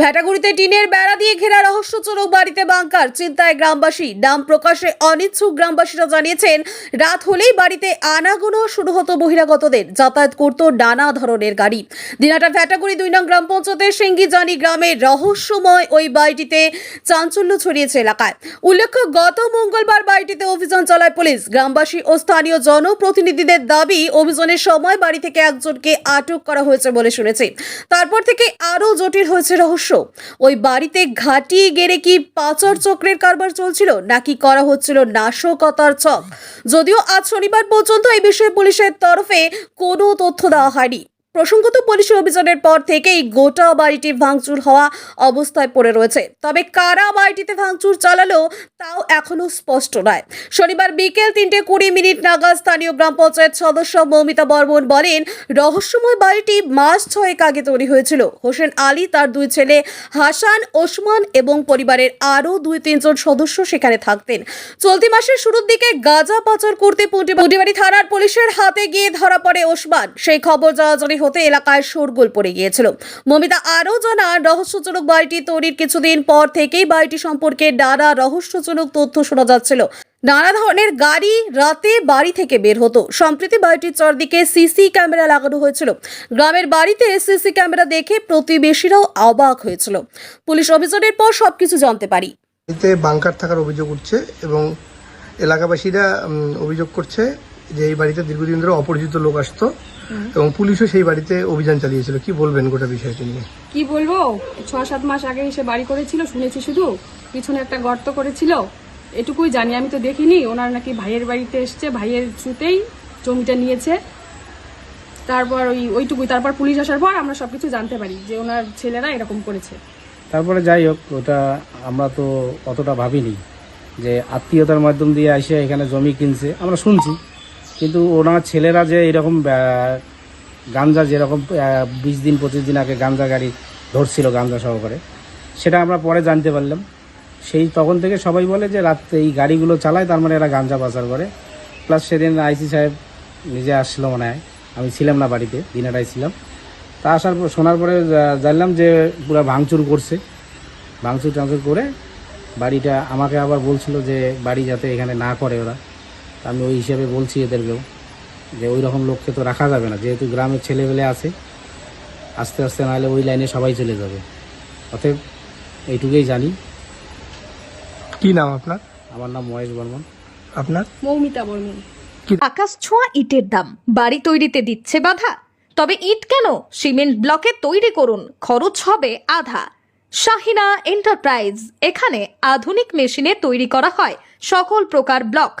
ভ্যাটাগুড়িতে টিনের বেড়া দিয়ে ঘেরা রহস্যজনক বাড়িতে বাংকার। চিন্তায় গ্রামবাসী, নাম প্রকাশে অনিচ্ছুক গ্রামবাসীরা জানিয়েছেন, রাত হলেই বাড়িতে আনাগোনা শুরু হতো বহিরাগতদের। যাতায়াত করত নানা ধরনের গাড়ি। দিনাটা ভ্যাটাগুড়ি দুই নং গ্রাম পঞ্চায়েতের সেঙ্গিজানি গ্রামের রহস্যময় ওই বাড়িটিতে চাঞ্চল্য ছড়িয়েছে এলাকায়। উল্লেখ্য, গত মঙ্গলবার বাড়িটিতে অভিযান চালায় পুলিশ। গ্রামবাসী ও স্থানীয় জনপ্রতিনিধিদের দাবি, অভিযানের সময় বাড়ি থেকে একজনকে আটক করা হয়েছে বলে শুনেছি। তারপর থেকে আরও জটিল হয়েছে রহস্য। ওই বাড়িতে ঘাটি গেড়ে কি পাচার চক্রের কারবার চলছিল, নাকি করা হচ্ছিল নাশকতার চক যদিও আজ শনিবার পর্যন্ত এই বিষয়ে পুলিশের তরফে কোনো তথ্য দেওয়া হয়নি। প্রসঙ্গত পুলিশি অভিযানের পর থেকেই গোটা বাড়িটি ভাঙচুর হওয়া অবস্থায় পড়ে রয়েছে। তবে কারা বাড়িটিতে ভাঙচুর চালালো তাও এখনও স্পষ্ট নয়। শনিবার বিকেল তিনটে কুড়ি মিনিট নাগাদ স্থানীয় গ্রাম পঞ্চায়েত সদস্য মৌমিতা বর্মন বলেন, রহস্যময় বাড়িটি মাস ছয়েক আগে তৈরি হয়েছিল। হোসেন আলী, তার দুই ছেলে হাসান, ওসমান এবং পরিবারের আরও দুই তিনজন সদস্য সেখানে থাকতেন। চলতি মাসের শুরুর দিকে গাঁজা পাচার করতে পুঁটি- পুঁটিবাড়ি থানার পুলিশের হাতে গিয়ে ধরা পড়ে ওসমান। সেই খবর জানাজানি হতে এলাকায় শোরগোল পড়ে গিয়েছিল। মমিতা আরও জানান, রহস্যজনক বাড়িটি তৈরির কিছুদিন পর থেকেই বাড়িটি সম্পর্কে নানা রহস্যজনক তথ্য শোনা যাচ্ছিল। নানা ধরনের গাড়ি রাতে বাড়ি থেকে বের হতো। সম্প্রতি বাড়িটির চারদিকে সিসি ক্যামেরা লাগানো হয়েছিল। গ্রামের বাড়িতে সিসি ক্যামেরা দেখে প্রতিবেশীরাও অবাক হয়েছিল। পুলিশ অভিযানের পর সবকিছু জানতে পারি। বাড়িতে বাংকার থাকার অভিযোগ উঠছে এবং এলাকাবাসীরা অভিযোগ করছে যে এই বাড়িতে দীর্ঘদিন ধরে অপরিচিত লোক আসতো। এবং পুলিশও সেই বাড়িতে অভিযান চালিয়েছিল। কি বলবেন গোটা বিষয়টি নিয়ে? কি বলব? ছ সাত মাস আগে এসে বাড়ি করেছিল শুনেছি শুধু। পিছনে একটা গর্ত করেছিল। এটুকুই জানি আমি তো দেখিনি। ওনার নাকি ভাইয়ের বাড়িতে এসছে ভাইয়ের থ্রুতেই জমিটা নিয়েছে। তারপর ওই ওইটুকুই। তারপর পুলিশ আসার পর আমরা সবকিছু জানতে পারি যে ওনার ছেলেরা এরকম করেছে। তারপরে যাই হোক ওটা আমরা তো অতটা ভাবিনি যে আত্মীয়তার মাধ্যম দিয়ে এসে এখানে জমি কিনছে। আমরা শুনছি। কিন্তু ওনার ছেলেরা যে এরকম গাঞ্জা যেরকম বিশ দিন, পঁচিশ দিন আগে গাঞ্জা গাড়ি ধরছিল গাঞ্জা সহকারে, সেটা আমরা পরে জানতে পারলাম। সেই তখন থেকে সবাই বলে যে রাত্রে এই গাড়িগুলো চালায়, তার মানে এরা গাঞ্জা পাচার করে। প্লাস সেদিন আইসি সাহেব নিজে আসছিল মনে হয়। আমি ছিলাম না বাড়িতে দিনাটাই ছিলাম। তা আসার পর, শোনার পরে জানলাম যে পুরো ভাঙচুর করছে। ভাঙচুর টাঙচুর করে বাড়িটা আমাকে আবার বলছিল যে বাড়ি যাতে এখানে না করে ওরা। আমি ওই হিসেবে বলছি এদেরকেও যে ওই রকম লোককে তো রাখা যাবে না। যেহেতু গ্রামের ছেলেবেলে আছে আস্তে আস্তে নাহলে ওই লাইনে সবাই চলে যাবে। অতএব এইটুকুই জানি। কি নাম আপনার? আমার নাম মহেশ বর্মন। আপনার? মৌমিতা বর্মন। আকাশ ছোঁয়া ইটের দাম। বাড়ি তৈরিতে দিচ্ছে বাধা। তবে ইট কেন? সিমেন্ট ব্লকে তৈরি করুন। খরচ হবে আধা। শাহিনা এন্টারপ্রাইজ। এখানে আধুনিক মেশিনে তৈরি করা হয়। সকল প্রকার ব্লক।